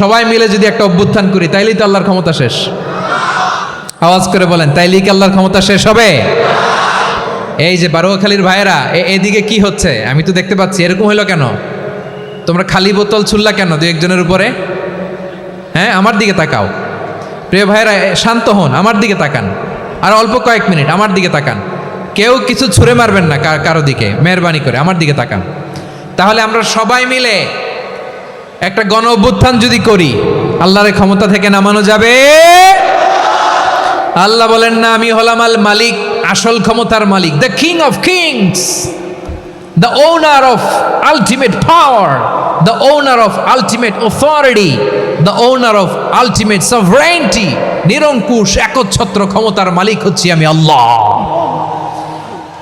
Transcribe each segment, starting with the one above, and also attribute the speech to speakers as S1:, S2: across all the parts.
S1: সবাই মিলে যদি একটা অভ্যুত্থান করি, তাইলেই তো আল্লাহর ক্ষমতা শেষ। আওয়াজ করে বলেন, তাইলেই কি আল্লাহর ক্ষমতা শেষ হবে? এই যে বারোয়াখালীর ভাইয়েরা এদিকে কি হচ্ছে? আমি তো দেখতে পাচ্ছি, এরকম হইল কেন? তোমরা খালি বোতল ছুড়লা কেন দু একজনের উপরে? হ্যাঁ আমার দিকে তাকাও। প্রিয় ভাইয়েরা শান্ত হন, আমার দিকে তাকান। আর অল্প কয়েক মিনিট, আমার দিকে তাকান। কেউ কিছু ছুঁড়ে মারবেন না কারও দিকে, মেহরবানি করে, আমার দিকে তাকান। তাহলে আমরা সবাই মিলে একটা গণ অভ্যুত্থান যদি করি, আল্লাহর ক্ষমতা থেকে নামানো যাবে? আল্লাহ বলেন, না, আমি হলাম আল মালিক, আসল ক্ষমতার মালিক the king of kings the owner of ultimate power the owner of ultimate authority the owner of ultimate sovereignty নিরঙ্কুশ, একচ্ছত্র ক্ষমতার মালিক হচ্ছি আমি আল্লাহ।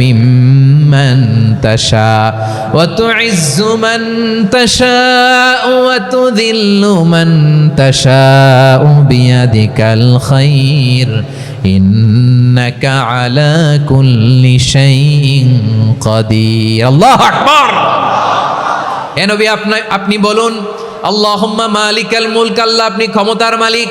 S1: মিম্মান তাশা ওয়া তুইজ্জু মান তাশাউ ওয়া তুযিল্লু মান তাশাউ বিয়াদিকাল খাইর ইন্নাকা আলা কুল্লি শাইইন কাদির এ নবী আপনি আপনি বলুন, আল্লাহুম্মা মালিকাল মুলক, আল্লাহ আপনি মালিক।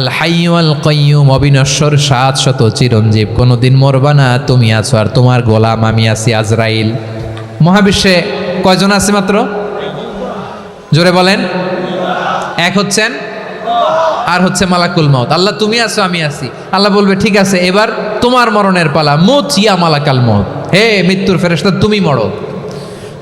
S1: আল হাইয়ু আল কয়্যুম অবিনশ্বর সাত শত চিরঞ্জীব। কোনোদিন মরবা না, তুমি আছো আর তোমার গোলাম আমি আছি আজরাইল। মহাবিশ্বে কয়জন আছে মাত্র? জোরে বলেন। এক হচ্ছেন, আর হচ্ছে মালাকুল মত আল্লাহ, তুমি আছো, আমি আছি। আল্লাহ বলবে, ঠিক আছে, এবার তোমার মরণের পালা। মুত ইয়া মালাকাল মত হে মৃত্যুর ফেরেশতা, তুমি মরো।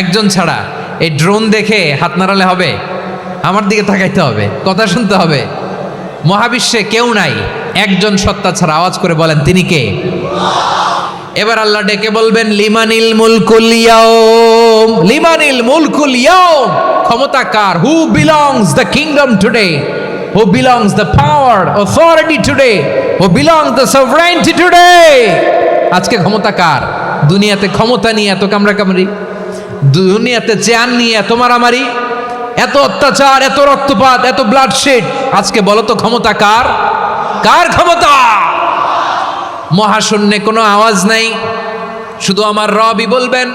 S1: একজন ছাড়া এই ড্রোন দেখে হাত নাড়ালে হবে? আমার দিকে তাকাইতে হবে, কথা শুনতে হবে। মহাবিশ্বে কেউ নাই, একজন সত্তা ছাড়া। আওয়াজ করে বলেন, তিনি কে? এবার আল্লাহ ডেকে বলবেন, লিমানিল মুলকুল লিমানিল মুলকুল ক্ষমতা কার? Who belongs the kingdom today who belongs the power authority today who belongs the sovereignty today আজকে ক্ষমতা কার? দুনিয়াতে ক্ষমতা নিয়ে এত কামড়া কামড়ি দুনিয়াতে চেয়ার নিয়ে এত মারামারি এত অত্যাচার, এত রক্তপাত, এত ব্লাডশেড আজকে বলো তো ক্ষমতা কার? কার ক্ষমতা? মহাশূন্যে কোনো আওয়াজ নাই। শুধু আমার রবই বলবেন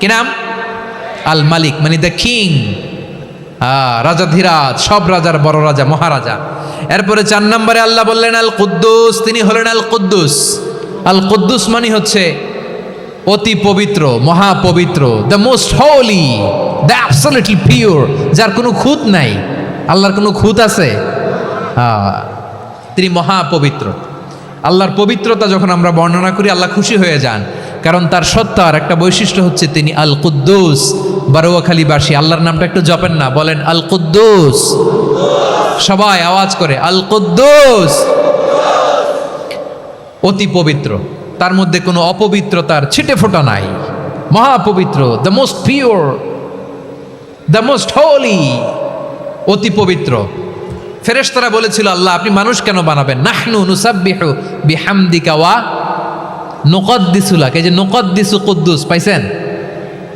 S1: কি নাম? আল মালিক মানে দ্য কিং রাজা ধীরাজ, সব রাজার বড় রাজা, মহারাজা। এরপরে চার নম্বরে আল্লাহ বললেন, আল কুদ্দুস তিনি হলেন আল কুদ্দুস। আল কুদ্দুস মানে হচ্ছে অতি পবিত্র, মহাপবিত্র the most holy the absolutely pure যার কোনো খুঁত নাই। আল্লাহর কোনো খুঁত আছে? তিনি মহাপবিত্র। আল্লাহর পবিত্রতা যখন আমরা বর্ণনা করি, আল্লাহ খুশি হয়ে যান। কারণ তার সত্তার একটা বৈশিষ্ট্য হচ্ছে তিনি আল কুদ্দুস বারোয়াখালীবাসী, আল্লাহর নামটা একটু জপেন না, বলেন আল কুদ্দুস সবাই আওয়াজ করে আল কুদ্দুস অতি পবিত্র, তার মধ্যে কোনো অপবিত্রতার ছিটে ফোটা নাই। মহাপবিত্র the most pure the most holy অতি পবিত্র। ফেরেশতারা বলেছিল, আল্লাহ, আপনি মানুষ কেন বানাবেন? নাহনু নুসাব্বিহু বিহামদিকা ওয়া নুকদ্দিসুলাক এই যে নকদ দিসু কুদ্দুস, পাইছেন?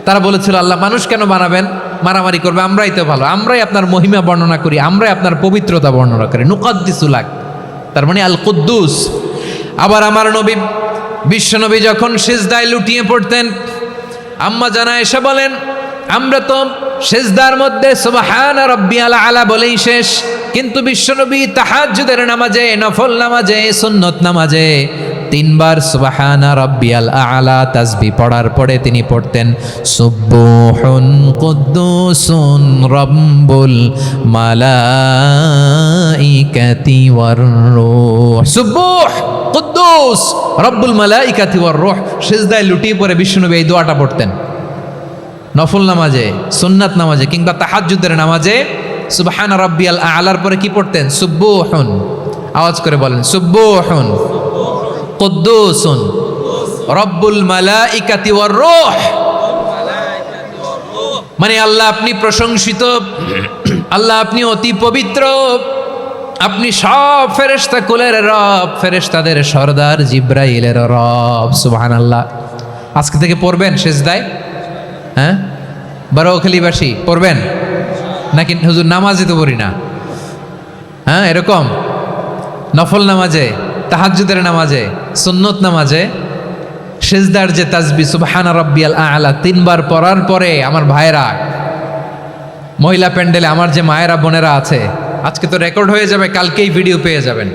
S1: তারা বলেছিল, আল্লাহ মানুষ কেন বানাবেন? মারামারি করবে, আমরাই তো ভালো, আমরাই আপনার মহিমা বর্ণনা করি, আমরাই আপনার পবিত্রতা বর্ণনা করি। নুকদ্দিসুলাক তার মানে আল কুদ্দুস আবার আমার নবী বিশ্বনবী যখন সিজদায় লুটিয়ে পড়তেন, আম্মা জানা এসে বলেন আমরা তো সেজদার মধ্যে সুবহান রব্বি আলা বলেই শেষ। কিন্তু বিশ্বনবী তাহাজ্জুদের নামাজে, নফল নামাজে, সুন্নত নামাজে তিনবার সুবহান রব্বিয়াল আলা তাসবি পড়ার পরে তিনি পড়তেন সুব্বুহুন কুদ্দুসুন রব্বুল মালাইকাতি ওয়ার রূহ। সুব্বুহ কুদ্দুস, রব্বুল মালাইকাতি ওয়ার রূহ। সিজদায় লুটিয়ে পড়ে বিশ্বনবী এই দোয়াটা পড়তেন। নফল নামাজে, সুন্নাত নামাজে কিংবা তাহাজ্জুদের নামাজে সুবহান রাব্বিয়াল আলার পরে কি পড়তেন? সুব্বুহুন। আওয়াজ করে বলেন সুব্বু সুব্বুহুন। কুদ্দুসুন। রব্বুল মালাইকাতি ওয়ার রূহ। মানে আল্লাহ আপনি প্রশংসিত, আল্লাহ আপনি অতি পবিত্র। আপনি সব ফেরেশতা কুলের রব, ফেরেশতাদের সর্দার জিব্রাইলের রব সুবহান আল্লাহ আজকে থেকে পড়বেন সেজদায় হ্যাঁ? বারোখালীবাসী পড়বেন? নাকি হুজুর নামাজে তো পড়ি না? হ্যাঁ এরকম? নফল নামাজে, তাহাজ্জুদের নামাজে, সুন্নত নামাজে, সেজদার যে তাজবি, সুবহানা রব্বিয়াল আলা, তিনবার পড়ার পরে আমার ভাইরা মহিলা প্যান্ডেলে আমার যে মায়েরা, বোনেরা আছে, আজকে তো রেকর্ড হয়ে যাবে, কালকেই ভিডিও পেয়ে যাবেন।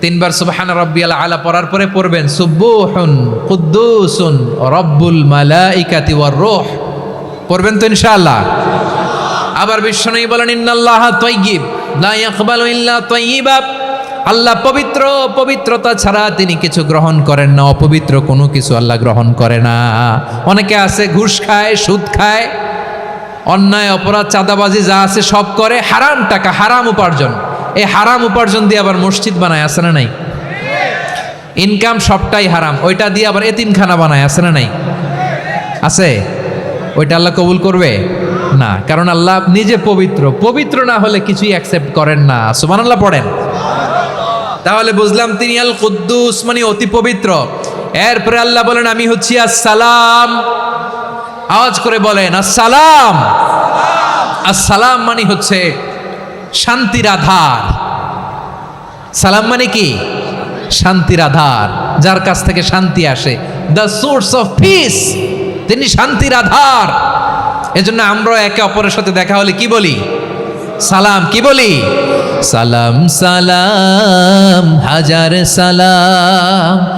S1: তিনবার সুবহান রব্বিয়াল আলা পড়ার পরে পড়বেন সুব্বুহুন কুদ্দুসুন রব্বুল মালাইকাতি ওয়ার রূহ। পড়বেন তো ইনশাআল্লাহ। আবার বিশ্বনবী বলেন, ইন্নাল্লাহ তাইয়্যিব, লা ইয়াকবালু ইল্লা তাইয়্যিবা। আল্লাহ পবিত্র, পবিত্রতা ছাড়া তিনি কিছু গ্রহণ করেন না, অপবিত্র কোনো কিছু আল্লাহ গ্রহণ করে না। অনেকে আছে, ঘুষ খায়, সুদ খায়, অন্যায়, অপরাধ, চাঁদাবাজি যা আছে সব করে, হারাম টাকা, হারাম উপার্জন। এই হারাম উপার্জন দিয়ে আবার মসজিদ বানায়, আছে না নাই? ইনকাম সবটাই হারাম, ওইটা দিয়ে আবার এতিমখানা বানায়, আছে না নাই? আছে? ওইটা আল্লাহ কবুল করবে? না, কারণ আল্লাহ নিজে পবিত্র পবিত্র না হলে কিছুই অ্যাকসেপ্ট করেন না। সুমান আল্লাহ পড়েন। তাহলে বুঝলাম তিনি আল কুদ্দুস মানে অতি পবিত্র। এরপরে আল্লাহ বলেন, আমি হচ্ছি আসসালাম। আওয়াজ করে বলেন, আসসালাম। আসসালাম মানে হচ্ছে শান্তির আধার। সালাম মানে কি? শান্তির আধার। যার কাছ থেকে শান্তি আসে। দ্য সোর্স অফ পিস তিনি শান্তির আধার। এজন্য আমরা একে অপরের সাথে দেখা হলে কি বলি? সালাম কি বলি? সালাম সালাম, হাজার সালাম।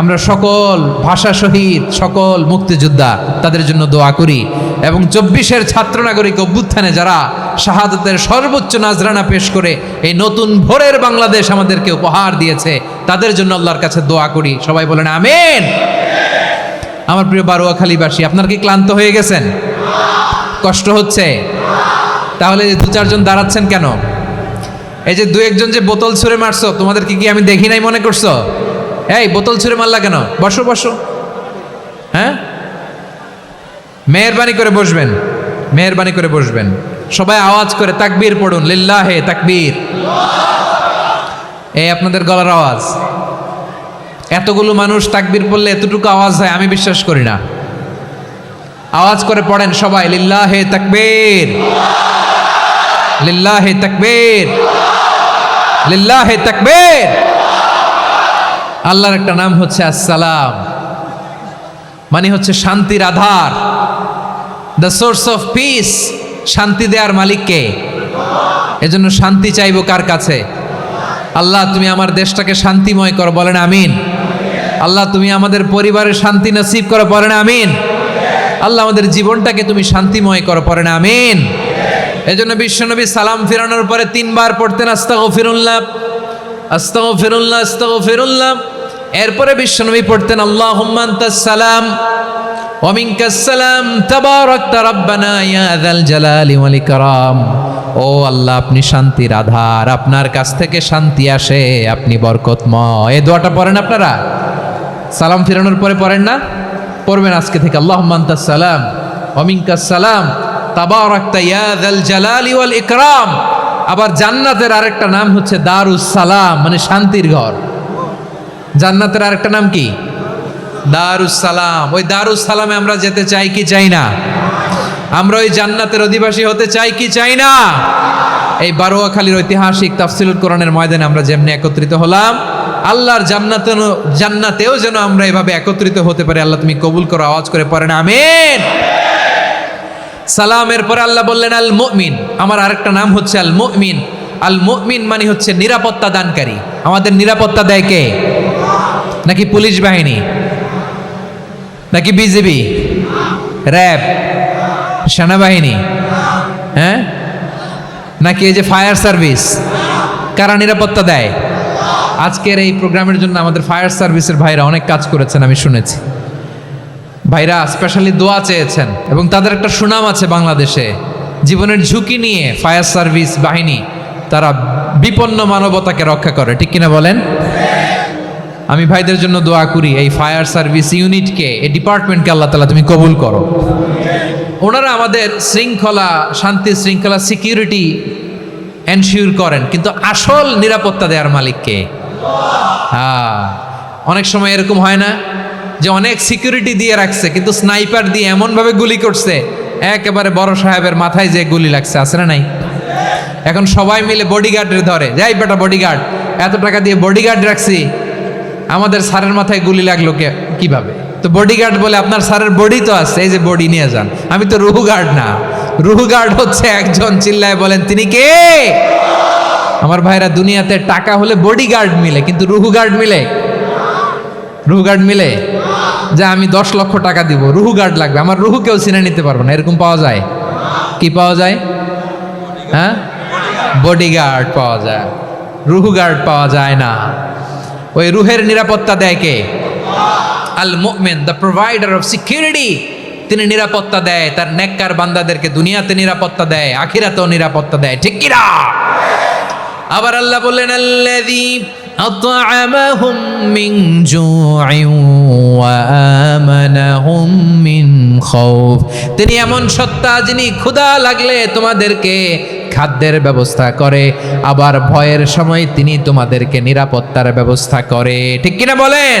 S1: আমরা সকল ভাষা শহীদ, সকল মুক্তিযোদ্ধা তাদের জন্য দোয়া করি এবং চব্বিশের ছাত্র নাগরিক অভ্যুত্থানে যারা শাহাদতের সর্বোচ্চ নাজরানা পেশ করে এই নতুন ভোরের বাংলাদেশ আমাদেরকে উপহার দিয়েছে, তাদের জন্য আল্লাহর কাছে দোয়া করি। সবাই বলেন আমেন। আমার প্রিয় বারোয়াখালীবাসী আপনার কি ক্লান্ত হয়ে গেছেন? কষ্ট হচ্ছে? তাহলে দু চারজন দাঁড়াচ্ছেন কেন? এই যে দু একজন যে বোতল ছুঁড়ে মারছো তোমাদের কি কি আমি দেখি নাই মনে করছ? এই, বোতল ছুঁড়ে মারলা কেন? বসো বসো। হ্যাঁ? মেহরবানি করে বসবেন। মেহরবানি করে বসবেন। সবাই আওয়াজ করে, তাকবীর পড়ুন। লিল্লাহে তাকবীর। এই আপনাদের গলার আওয়াজ। এতগুলো মানুষ তাকবীর পড়লে এতটুকু আওয়াজ হয়, আমি বিশ্বাস করি না। আওয়াজ করে পড়েন সবাই, লিল্লাহে তাকবীর। লিল্লাহে তাকবীর। লিল্লাহে তাকবীর। আল্লাহর একটা নাম হচ্ছে আসসালাম। মানে হচ্ছে শান্তির আধার। দ্য সোর্স অফ পিস শান্তি দেওয়ার মালিককে এজন্য শান্তি চাইব কার কাছে? আল্লাহ, তুমি আমার দেশটাকে শান্তিময় করো, বলেন আমিন। আল্লাহ, তুমি আমাদের পরিবারের শান্তি নসিব করো, বলেন আমিন। আল্লাহ, আমাদের জীবনটাকে তুমি শান্তিময় করো পড়েন আমিন। এজন্য বিশ্বনবী সালাম ফেরানোর পরে তিনবার পড়তেন আস্তাগো ফিরুল্লাহ আস্তাগো ফিরুল্লাহ আস্তাগো ফিরুল্লাহ এরপরে বিশ্বনবী পড়তেন আল্লাহ সালাম ও আল্লাহ, আপনি শান্তির আধার, আপনার কাছ থেকে শান্তি আসে, আপনি বরকতময়। পড়েন আপনারা? সালাম ফিরানোর পরে পড়েন না? পড়বেন আজকে থেকে আল্লাহ সালাম আবার জান্নাতের আরেকটা নাম হচ্ছে দারুস সালাম মানে শান্তির ঘর। জান্নাতের আরেকটা নাম কি? দারুস সালাম ওই দারুস সালামে আমরা যেতে চাই কি চাই না? আমরা ওই জান্নাতের অধিবাসী হতে চাই কি চাই না? এই বারোয়াখালীর ঐতিহাসিক তাফসিলুল কোরআনের ময়দানে আমরা যেমনি একত্রিত হলাম, আল্লাহর জান্নাতে জান্নাতেও যেন আমরা এভাবে একত্রিত হতে পারি। আল্লাহ তুমি কবুল করো, আওয়াজ করে পড়েন, আমিন। সালামের পরে আল্লাহ বললেন আল মুমিন আমার আরেকটা নাম হচ্ছে আল মুমিন আল মুমিন মানে হচ্ছে নিরাপত্তা দানকারী। আমাদের নিরাপত্তা দেয় কে? নাকি পুলিশ বাহিনী? নাকি বিজেপি র্যাব? সেনাবাহিনী? হ্যাঁ? নাকি এই যে ফায়ার সার্ভিস? কারা নিরাপত্তা দেয়? আজকের এই প্রোগ্রামের জন্য আমাদের ফায়ার সার্ভিসের ভাইরা অনেক কাজ করেছেন, আমি শুনেছি। ভাইরা স্পেশালি দোয়া চেয়েছেন এবং তাদের একটা সুনাম আছে বাংলাদেশে। জীবনের ঝুঁকি নিয়ে ফায়ার সার্ভিস বাহিনী তারা বিপন্ন মানবতাকে রক্ষা করে, ঠিক কিনা বলেন? আমি ভাইদের জন্য দোয়া করি, এই ফায়ার সার্ভিস ইউনিটকে, এই ডিপার্টমেন্টকে আল্লাহ তালা তুমি কবুল করো। ওনারা আমাদের শৃঙ্খলা, শান্তি শৃঙ্খলা, সিকিউরিটি এনশিওর করেন, কিন্তু আসল নিরাপত্তা দেওয়ার মালিককে হ্যাঁ অনেক সময় এরকম হয় না যে অনেক সিকিউরিটি দিয়ে রাখছে, কিন্তু স্নাইপার দিয়ে এমনভাবে গুলি করছে, একেবারে বড় সাহেবের মাথায় যে গুলি লাগছে, আছে না নাই? এখন সবাই মিলে বডিগার্ডের ধরে যাই বেটা বডিগার্ড এত টাকা দিয়ে বডিগার্ড রাখছি আমাদের স্যারের মাথায় গুলি লাগল কে কীভাবে? তো বডিগার্ড বলে, আপনার স্যারের বডি তো আছে, এই যে বডি নিয়ে যান। আমি তো রুহু গার্ড না। রুহু গার্ড হচ্ছে একজন, চিল্লায় বলেন, তিনি কে? আমার ভাইরা, দুনিয়াতে টাকা হলে বডিগার্ড মিলে, কিন্তু রুহু গার্ড মিলে? রুহু গার্ড মিলে? যে, আমি দশ লক্ষ টাকা দিব রুহু গার্ড লাগবে। আমার রুহু কেউ চিনে নিতে পারব না, এরকম পাওয়া যায়? কি পাওয়া যায়? হ্যাঁ? বডিগার্ড পাওয়া যায়। রুহু গার্ড পাওয়া যায় না। ওই রুহের নিরাপত্তা দেয় কে? আল মুমিন দ্য প্রোভাইডার অফ সিকিউরিটি তিনি নিরাপত্তা দেয়। তার নেককার বান্দাদেরকে দুনিয়াতে নিরাপত্তা দেয়, আখিরাতেও নিরাপত্তা দেয়। ঠিক কিনা? আবার আল্লাহ বললেন, আল্লাযী আত'আমাহুম মিন জু'ইন ওয়া আমানাহুম মিন খাউফ। তিনি এমন সত্তা যিনি ক্ষুধা লাগলে তোমাদেরকে খাদ্যের ব্যবস্থা করে আবার ভয়ের সময় তিনি তোমাদেরকে নিরাপত্তার ব্যবস্থা করে। ঠিক কিনা বলেন?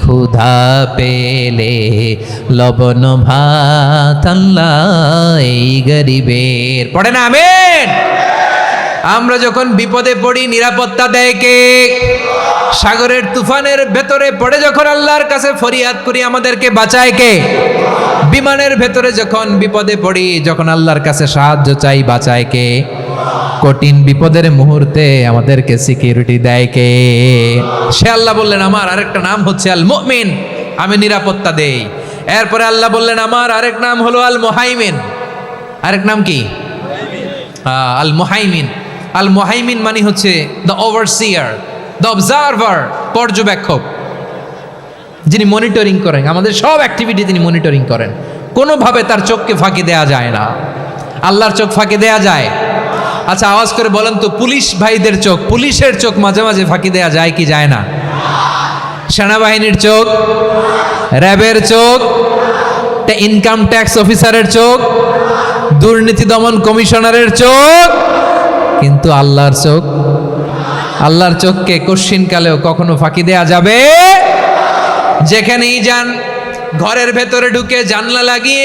S1: ক্ষুধা পেলে লবণ ভাত গরিবের। পড়ে না, আমেন? আমরা যখন বিপদে পড়ি, নিরাপত্তা দেয় কে? সাগরের তুফানের ভেতরে পড়ে যখন আল্লাহর কাছে ফরিয়াদ করি, আমাদেরকে বাঁচায় কে? বিমানের ভেতরে যখন বিপদে পড়ি, যখন আল্লাহর কাছে সাহায্য চাই, বাঁচায় কে? কঠিন বিপদের মুহূর্তে আমাদেরকে সিকিউরিটি দেয় কে? সে আল্লাহ বললেন, আমার আরেকটা নাম হচ্ছে আল মুমিন আমি নিরাপত্তা দেই। এরপরে আল্লাহ বললেন, আমার আরেক নাম হলো আল মোহাইমিন আরেক নাম কি? আল মোহাইমিন আল মোহাইমিন মানে হচ্ছে দ্য ওভারসিয়ার দ্য অবজারভার পর্যবেক্ষক, যিনি মনিটরিং করেন। আমাদের সব অ্যাক্টিভিটি তিনি মনিটরিং করেন। কোনোভাবে তার চোখকে ফাঁকি দেয়া যায় না। আল্লাহর চোখ ফাঁকি দেয়া যায়। আচ্ছা আওয়াজ করে বলেন তো, পুলিশ ভাইদের চোখ, পুলিশের চোখ মাঝে মাঝে ফাঁকি দেয়া যায় কি যায় না? সেনাবাহিনীর চোখ, র্যাবের চোখ ইনকাম ট্যাক্স অফিসারের চোখ, দুর্নীতি দমন কমিশনারের চোখ, কিন্তু আল্লাহর চোখ, আল্লাহর চোখকে কশ্চিনকালেও কখনো ফাঁকি দেয়া যাবে? যেখানেই যান, ঘরের ভেতরে ঢুকে জানলা লাগিয়ে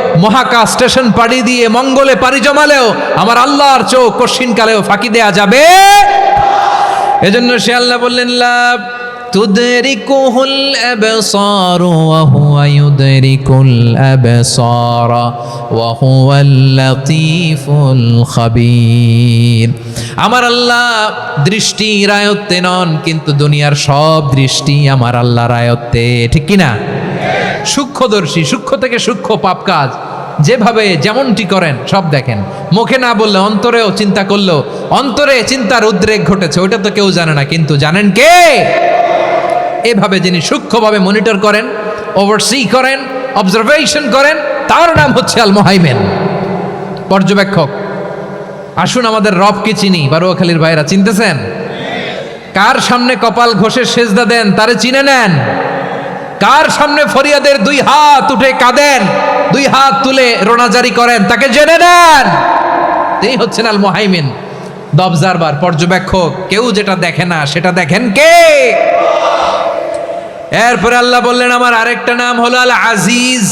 S1: মহাকাশ স্টেশন পাড়ি দিয়ে মঙ্গলে পাড়ি জমালেও আমার আল্লাহর চোখ কশিনকালেও ফাঁকি দেয়া যাবে এজন্য সে আল্লাহ বললেন লাভ تدركه الأبصار وهو يدرك الأبصار وهو اللطيف الخبير আমার আল্লাহ দৃষ্টি রায়ত্তে নন কিন্তু দুনিয়ার সব দৃষ্টি আমার আল্লাহ রায়ত্তে ঠিক কি না সূক্ষ্মদর্শী, সূক্ষ্ম থেকে সূক্ষ্ম পাপ কাজ। যেভাবে যেমনটি করেন, সব দেখেন। মুখে না বললে অন্তরেও চিন্তা করল অন্তরে চিন্তার উদ্রেক ঘটেছে, ওটা তো কেউ জানে না। কিন্তু জানেন কে? এভাবে যিনি সূক্ষ্মভাবে মনিটর করেন ওভারসি করেন অবজারভেশন করেন, তার নাম হচ্ছে আল মোহাইমেন পর্যবেক্ষক, আসুন আমাদের রবকে চিনি, বারুয়াখালীর ভাইরা, চিনতেছেন? কার সামনে কপাল ঘষে সেজদা দেন, তারে চিনে নেন। কার সামনে ফরিয়াদের দুই হাত উঠে কাঁদেন, দুই হাত তুলে রোনাজারি করেন, তাকে জেনে নেন। এই হচ্ছেন আল মোহাইমিন দ্য অবজারভার পর্যবেক্ষক, কেউ যেটা দেখে না, সেটা দেখেন কে? এরপরে আল্লাহ বললেন, আমার আরেকটা নাম হলো আল আজিজ।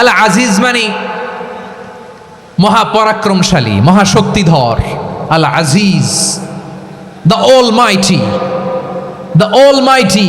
S1: আল আজিজ মানে মহাপরাক্রমশালী, মহাশক্তিধর। আল আজিজ, the almighty the all মাইটি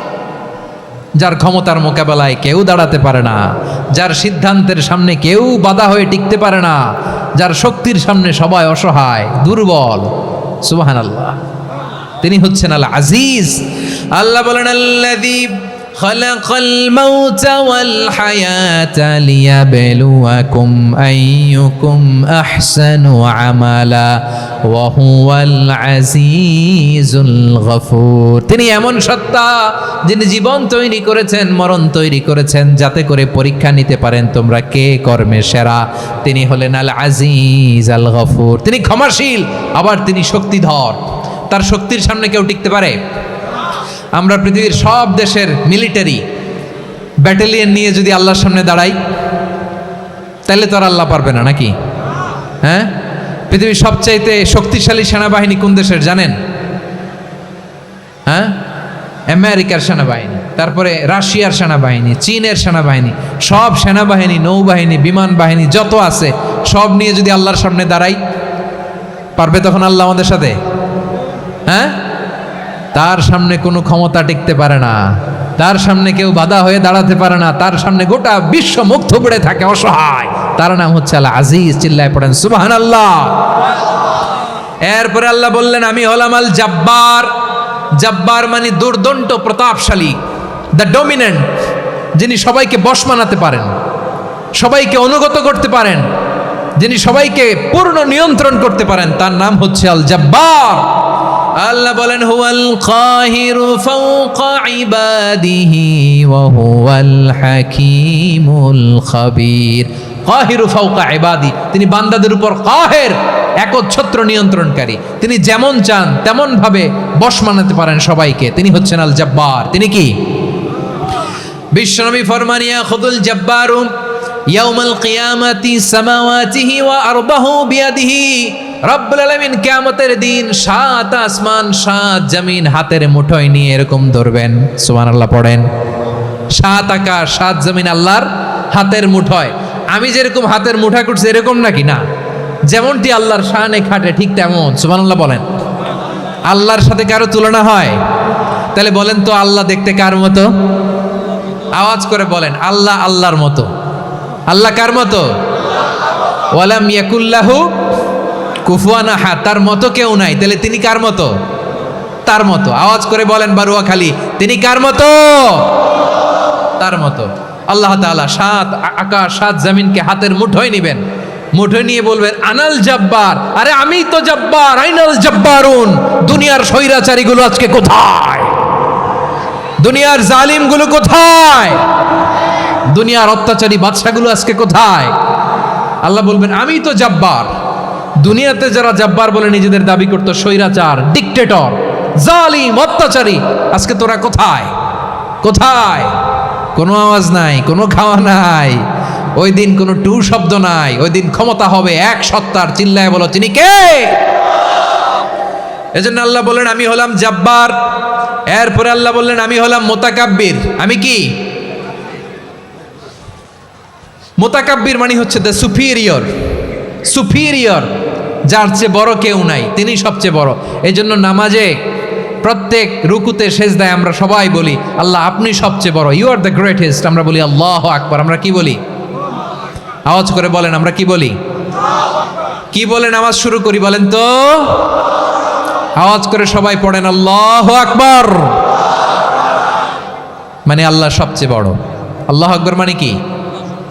S1: যার ক্ষমতার মোকাবেলায় কেউ দাঁড়াতে পারে না, যার সিদ্ধান্তের সামনে কেউ বাধা হয়ে টিকতে পারে না, যার শক্তির সামনে সবাই অসহায়, দুর্বল। সুবাহান আল্লাহ তিনি হচ্ছেন আল্লাহ আজিজ আল্লাহ বলেন, আল্লাযী خلق الموت والحياة ليبلوكم أيكم أحسن عملا وهو العزيز الغفور তিনি এমন সত্তা যিনি জীবন তৈরি করেছেন মরণ তৈরি করেছেন যাতে করে পরীক্ষা নিতে পারেন তোমরা কে কর্মে সেরা তিনি হলেন আল আজিজ আল গফুর তিনি ক্ষমাশীল আবার তিনি শক্তিধর তার শক্তির সামনে কেউ টিকতে পারে আমরা পৃথিবীর সব দেশের মিলিটারি ব্যাটালিয়ন নিয়ে যদি আল্লাহর সামনে দাঁড়াই, তাহলে তো আর আল্লাহ পারবে না, নাকি? হ্যাঁ? পৃথিবীর সবচাইতে শক্তিশালী সেনাবাহিনী কোন দেশের জানেন? হ্যাঁ? আমেরিকার সেনাবাহিনী, তারপরে রাশিয়ার সেনাবাহিনী, চীনের সেনাবাহিনী, সব সেনাবাহিনী, নৌবাহিনী, বিমান বাহিনী, যত আছে, সব নিয়ে যদি আল্লাহর সামনে দাঁড়াই, পারবে তখন আল্লাহ আমাদের সাথে? হ্যাঁ? তার সামনে কোনো ক্ষমতা টিকতে পারে না। তার সামনে কেউ বাধা হয়ে দাঁড়াতে পারে না। তার সামনে গোটা বিশ্ব মুখ থুবড়ে থাকে, অসহায়। তার নাম হচ্ছে আল্লাহ আজিজ, চিল্লায় পড়েন সুবাহান আল্লাহ এরপরে আল্লাহ বললেন, আমি হলাম আল জাব্বার। জাব্বার মানে দুর্দণ্ড প্রতাপশালী দ্য ডমিনেন্ট যিনি সবাইকে বশ মানাতে পারেন, সবাইকে অনুগত করতে পারেন, যিনি সবাইকে পূর্ণ নিয়ন্ত্রণ করতে পারেন। তার নাম হচ্ছে আল জাব্বার। আল্লাহ বলেন, হুয়াল কাহিরু ফাওকা ইবাদিহি ওয়া হুয়াল হাকীমুল খাবীর। কাহিরু ফাওকা ইবাদি, তিনি বান্দাদের উপর কাহের, একচ্ছত্র নিয়ন্ত্রণকারী। তিনি যেমন চান তেমন ভাবে বশ মানাতে পারেন সবাইকে। তিনি হচ্ছেন আল জাব্বার। তিনি কি? বিশ্বনবী ফরমানিয়া খুদুল জাব্বারু, ইয়াউমাল কিয়ামাতি সামাওয়াতিহি ওয়া আরদাহু বিয়াদিহি। রব্বুল আলামিন কিয়ামতের দিন সাত আসমান, সাত জমিন হাতের মুঠোয় নিয়ে এরকম ধরবেন। সুবহানাল্লাহ, পড়েন। সাত আকাশ, সাত জমিন আল্লাহর হাতের মুঠোয়। আমি যেরকম হাতের মুঠা করছি, এরকম নাকি? না। যেমনটি আল্লাহর শানে খাটে, ঠিক তেমন। সুবহানাল্লাহ, বলেন। আল্লাহর সাথে কারও তুলনা হয়? তাহলে বলেন তো, আল্লাহ দেখতে কার মতো? আওয়াজ করে বলেন, আল্লাহ আল্লাহর মতো। আল্লাহ কার মতো? ওয়ালাম ইয়াকুল্লাহু কুফুয়ানা হা তার মতো কেউ নাই। তাহলে তিনি কার মতো? তার মতো। আওয়াজ করে বলেন বারুয়া খালি তিনি কার মতো? তার মতো। আল্লাহ তাআলা সাত আকাশ, সাত জমিনকে হাতের মুঠোয় নিবেন। মুঠোয় নিয়ে বলবেন, আনাল জব্বার। আরে আমি তো জব্বার, আইনাল জব্বারুন। দুনিয়ার স্বৈরাচারীগুলো আজকে কোথায়? দুনিয়ার জালিমগুলো কোথায়? দুনিয়ার অত্যাচারী বাদশাগুলো আজকে কোথায়? আল্লাহ বলবেন, আমি তো জাব্বার। দুনিয়াতে যারা জাব্বার বলে নিজেদের দাবি করতো, স্বৈরাচার ডিকটেটর জালিম, অত্যাচারী, আজকে তোরা কোথায়? কোথায়? কোনো আওয়াজ নাই, কোনো খাওয়া নাই, ওই দিন কোনো টু শব্দ নাই, ওই দিন ক্ষমতা হবে এক সত্তার, চিল্লায় বলো, তিনি কে? এজন্য আল্লাহ বললেন, আমি হলাম জাব্বার। এরপরে আল্লাহ বললেন, আমি হলাম মোতাকাব্বির। আমি কি? মোতাকাব্বির মানে হচ্ছে দ্য সুপিরিয়র সুপিরিয়র, যার চেয়ে বড় কেউ নাই তিনি সবচেয়ে বড়। এই জন্য নামাজে প্রত্যেক রুকুতে শেষ দেয় আমরা সবাই বলি, আল্লাহ আপনি সবচেয়ে বড় ইউ আর দ্য গ্রেটেস্ট আমরা বলি, আল্লাহ আকবর। আমরা কি বলি? আওয়াজ করে বলেন, আমরা কি বলি? কি বলে নামাজ শুরু করি বলেন তো? আওয়াজ করে সবাই পড়েন, আল্লাহ আকবর। মানে আল্লাহ সবচেয়ে বড়। আল্লাহ আকবর মানে কি?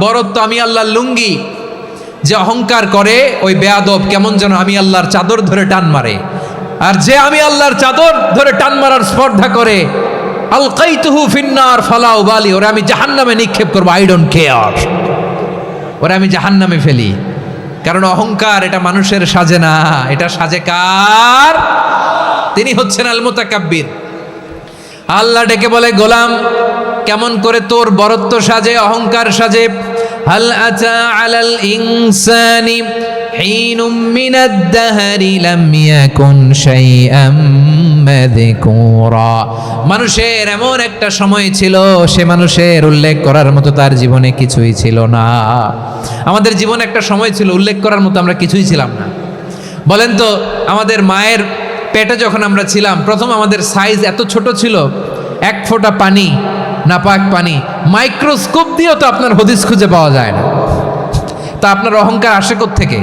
S1: বরত্ব আমি আল্লাহর লুঙ্গি। যে অহংকার করে, ওই বেয়াদব কেমন যেন আমি আল্লাহর চাদর ধরে টান মারে। আর যে আমি আল্লাহর চাদর ধরে টান মারার স্পর্ধা করে আল কাইতুহু ফিন্নার ফালাউ বালি ওরা আমি জাহান্নামে নিক্ষেপ করব আই ডোন্ট কেয়ার ওরা আমি জাহান্নামে ফেলি। কারণ অহংকার, এটা মানুষের সাজে না। এটা সাজে কার? তিনি হচ্ছেন আল মুতাকাব্বির আল্লাহ ডেকে বলে, গোলাম কেমন করে তোর বরত্ব সাজে অহংকার সাজে হাল আতা আলাল ইনসানি حين من الدهر لم يكن شيئا مذكورا মানুষের এমন একটা সময় ছিল সে মানুষের উল্লেখ করার মতো তার জীবনে কিছুই ছিল না আমাদের জীবনে একটা সময় ছিল উল্লেখ করার মতো আমরা কিছুই ছিলাম না বলেন তো আমাদের মায়ের পেটে যখন আমরা ছিলাম প্রথম আমাদের সাইজ এত ছোট ছিল এক ফোঁটা পানি নাপাক পানি। মাইক্রোস্কোপ দিয়েও তো আপনার হদিস খুঁজে পাওয়া যায় না। তা আপনার অহংকার আসে থেকে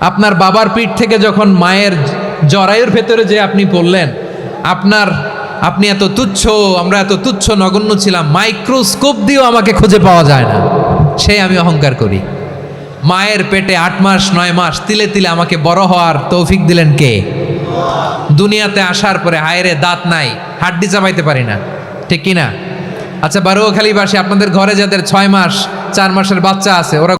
S1: আপনার বাবার পিঠ থেকে যখন মায়ের জরায়ুর ভেতরে যে আপনি পড়লেন, আপনার, আপনি এত তুচ্ছ, আমরা এত তুচ্ছ নগণ্য ছিলাম, মাইক্রোস্কোপ দিয়েও আমাকে খুঁজে পাওয়া যায় না। সে আমি অহংকার করি। মায়ের পেটে আট মাস, নয় মাস তিলে তিলে আমাকে বড় হওয়ার তৌফিক দিলেন কে? দুনিয়াতে আসার পরে, হায়রে দাঁত নাই, হাড্ডি চাবাইতে পারি না। ঠিক কিনা? আচ্ছা বারোখালি বাসে আপনাদের ঘরে যাদের ছয় মাস, চার মাসের বাচ্চা আছে, ওরা